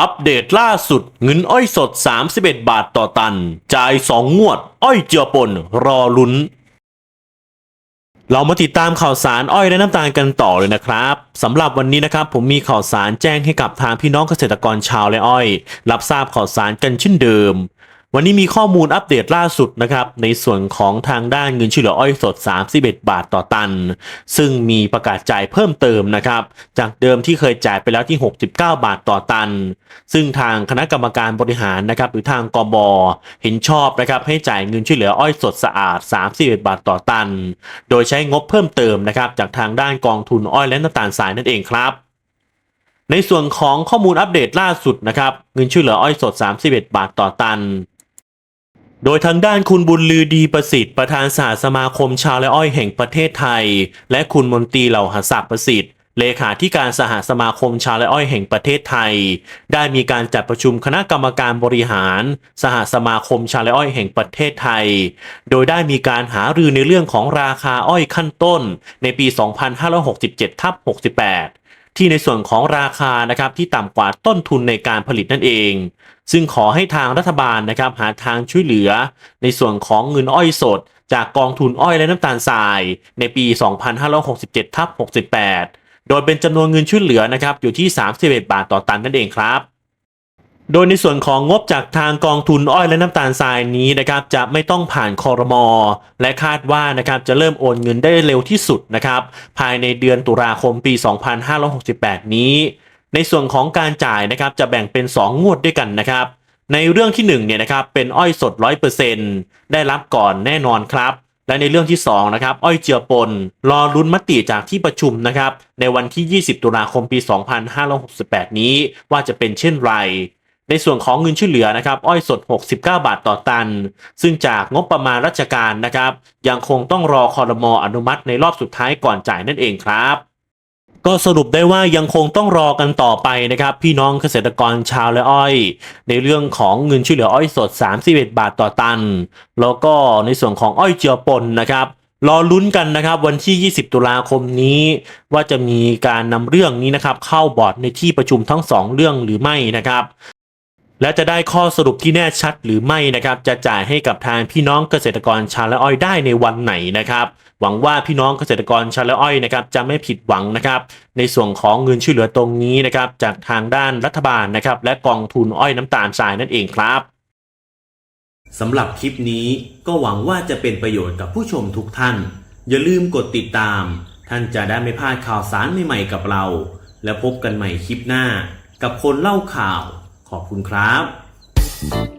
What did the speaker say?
อัปเดตล่าสุดเงินอ้อยสด 31 บาทต่อตัน จ่าย 2 งวด อ้อยเจือปน รอลุ้น เรามาติดตามข่าวสารอ้อยและน้ำตาลกันต่อเลยนะครับสำหรับวันนี้นะครับผมมีข่าวสารแจ้งให้กับทางพี่น้องเกษตรกรชาวและอ้อย รับทราบข่าวสารกันเช่นเดิม วันนี้มีข้อมูลอัปเดตล่าสุดนะครับในส่วนของทางด้านเงินช่วยเหลืออ้อยสด 31 บาทต่อตัน ซึ่งมีประกาศจ่ายเพิ่มเติมนะครับ จากเดิมที่เคยจ่ายไปแล้วที่ 69 บาทต่อตัน ซึ่งทางคณะกรรมการบริหารนะครับหรือทางกบเห็นชอบนะครับให้จ่ายเงินช่วยเหลืออ้อยสดสะอาด 31 บาทต่อตัน โดยใช้งบเพิ่มเติมนะครับจากทางด้านกองทุนอ้อยและน้ำตาลทรายนั่นเองครับในส่วนของข้อมูลอัปเดตล่าสุดนะครับเงินช่วยเหลืออ้อยสด 31 บาทต่อตัน โดยทางด้านคุณบุญลือดีประสิทธิ์ประธานสหสมาคมชาวและอ้อยแห่งประเทศไทย และคุณมนตรีเหล่าหศักดิ์ประสิทธิ์เลขาธิการสหสมาคมชาและอ้อยแห่งประเทศไทย ได้มีการจัดประชุมคณะกรรมการบริหาร สหสมาคมชาและอ้อยแห่งประเทศไทย โดยได้มีการหารือในเรื่องของราคาอ้อยขั้นต้น ในปี 2567ทับ68 ที่ในส่วนของราคานะครับที่ต่ำกว่าต้นทุนในการผลิตนั่นเอง ซึ่งขอให้ทางรัฐบาลนะครับหาทางช่วยเหลือ ในส่วนของเงินอ้อยสด จากกองทุนอ้อยและน้ำตาลทราย ในปี 2567ทับ68 โดยเป็นจำนวนเงินช่วยเหลือนะครับอยู่ที่ 31 บาทต่อตันนั่นเองครับ โดยในส่วนของงบจากทางกองทุนอ้อยและน้ำตาลทรายนี้นะครับจะไม่ต้องผ่านคอรมอและคาดว่านะครับจะเริ่มโอนเงินได้เร็วที่สุดนะครับภายในเดือนตุลาคมปี 2568 นี้ ในส่วนของการจ่ายนะครับจะแบ่งเป็น 2 งวดด้วยกันนะครับ ในเรื่องที่1เนี่ยนะครับเป็นอ้อยสด 100%ได้รับก่อนแน่นอนครับ และในเรื่องที่2นะครับอ้อยเจือปนรอลุ้นมติจากที่ประชุมนะครับในวันที่ 20 ตุลาคมปี 2568 นี้ว่าจะเป็นเช่นไร ในส่วนของเงินช่วยเหลือนะครับอ้อยสด 69 บาทต่อตัน ซึ่งจากงบประมาณราชการนะครับ ยังคงต้องรอคอรมออนุมัติในรอบสุดท้ายก่อนจ่ายนั่นเองครับ ก็สรุปได้ว่ายังคงต้องรอกันต่อไปนะครับ พี่น้องเกษตรกรชาวและอ้อย ในเรื่องของเงินช่วยเหลืออ้อยสด 31 บาทต่อตัน แล้วก็ในส่วนของอ้อยเจือปนนะครับรอลุ้นกันนะครับวันที่ 20 ตุลาคมนี้ ว่าจะมีการนำเรื่องนี้นะครับ เข้าบอร์ดในที่ประชุมทั้งสองเรื่องหรือไม่นะครับ และจะได้ข้อสรุปที่แน่ชัดหรือไม่นะครับจะจ่ายให้กับทางพี่น้องเกษตรกรชาวละอ้อยได้ในวันไหนนะครับหวังว่าพี่น้องเกษตรกรชาวละอ้อยนะครับจะไม่ผิดหวังนะครับในส่วนของเงินช่วยเหลือตรงนี้นะครับจากทางด้านรัฐบาลนะครับและกองทุนอ้อยน้ำตาลทรายนั่นเองครับสำหรับคลิปนี้ก็หวังว่าจะเป็นประโยชน์กับผู้ชมทุกท่าน อย่าลืมกดติดตาม ท่านจะได้ไม่พลาดข่าวสารใหม่ๆกับเรา แล้วพบกันใหม่คลิปหน้า กับคนเล่าข่าว ขอบคุณครับ